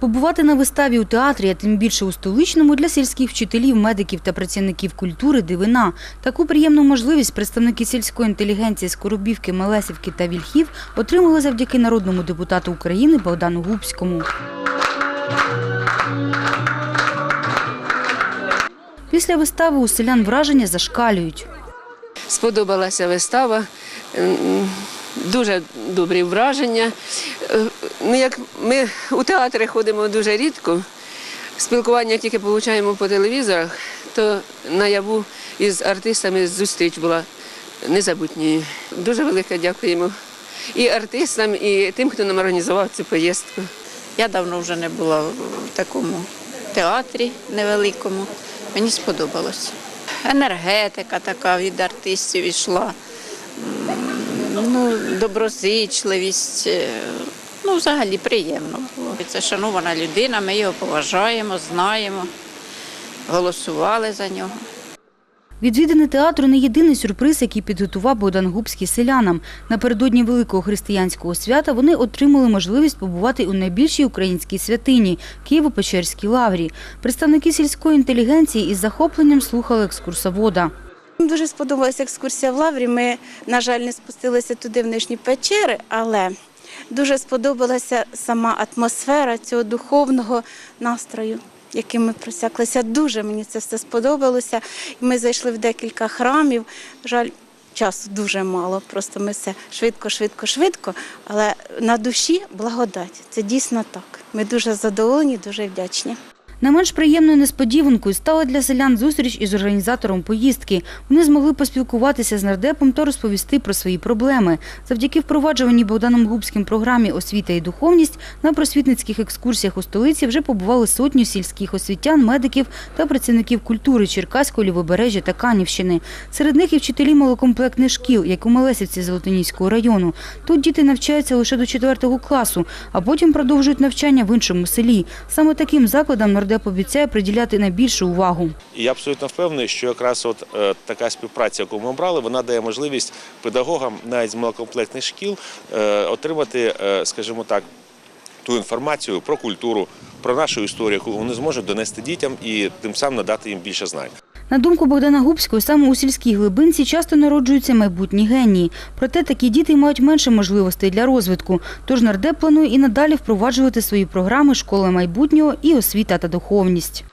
Побувати на виставі у театрі, а тим більше у столичному, для сільських вчителів, медиків та працівників культури – дивина. Таку приємну можливість представники сільської інтелігенції з Коробівки, Мелесівки та Вільхів отримали завдяки народному депутату України Богдану Губському. Після вистави у селян враження зашкалюють. Сподобалася вистава, дуже добрі враження. Ну, як ми у театри ходимо дуже рідко, спілкування тільки отримуємо по телевізорах, то наяву із артистами зустріч була незабутньою. Дуже велике дякуємо і артистам, і тим, хто нам організував цю поїздку. Я давно вже не була в такому театрі невеликому. Мені сподобалось. Енергетика така від артистів йшла, ну, доброзичливість. е, Ну, взагалі приємно було. Це шанована людина, ми його поважаємо, знаємо, голосували за нього. Відвідини театру не єдиний сюрприз, який підготував Богдан Губський селянам. Напередодні великого християнського свята вони отримали можливість побувати у найбільшій українській святині – Києво-Печерській лаврі. Представники сільської інтелігенції із захопленням слухали екскурсовода. Дуже сподобалася екскурсія в Лаврі. Ми, на жаль, не спустилися туди в нижні печери, але дуже сподобалася сама атмосфера цього духовного настрою, яким ми просяклися. Дуже мені це все сподобалося. Ми зайшли в декілька храмів. Жаль, часу дуже мало. Просто ми все швидко, швидко, швидко. Але на душі благодать. Це дійсно так. Ми дуже задоволені, дуже вдячні. Не менш приємною несподіванкою стала для селян зустріч із організатором поїздки. Вони змогли поспілкуватися з нардепом та розповісти про свої проблеми. Завдяки впроваджуваній Богданом Губським програмі «Освіта і духовність» на просвітницьких екскурсіях у столиці вже побували сотні сільських освітян, медиків та працівників культури Черкаського, Лівобережжя та Канівщини. Серед них і вчителі малокомплектних шкіл, як у Мелесівці Золотоніського району. Тут діти навчаються лише до 4 класу, а потім продовжують навчання в іншому селі. Саме таким закладам нардеп обіцяє приділяти найбільшу увагу. І я абсолютно впевнений, що якраз от е, така співпраця, яку ми обрали, вона дає можливість педагогам навіть з малокомплектних шкіл е, отримати, е, скажімо так, ту інформацію про культуру, про нашу історію, яку вони зможуть донести дітям і тим самим надати їм більше знань. На думку Богдана Губського, саме у сільській глибинці часто народжуються майбутні генії. Проте такі діти мають менше можливостей для розвитку. Тож нардеп планує і надалі впроваджувати свої програми «Школа майбутнього» і «Освіта та духовність».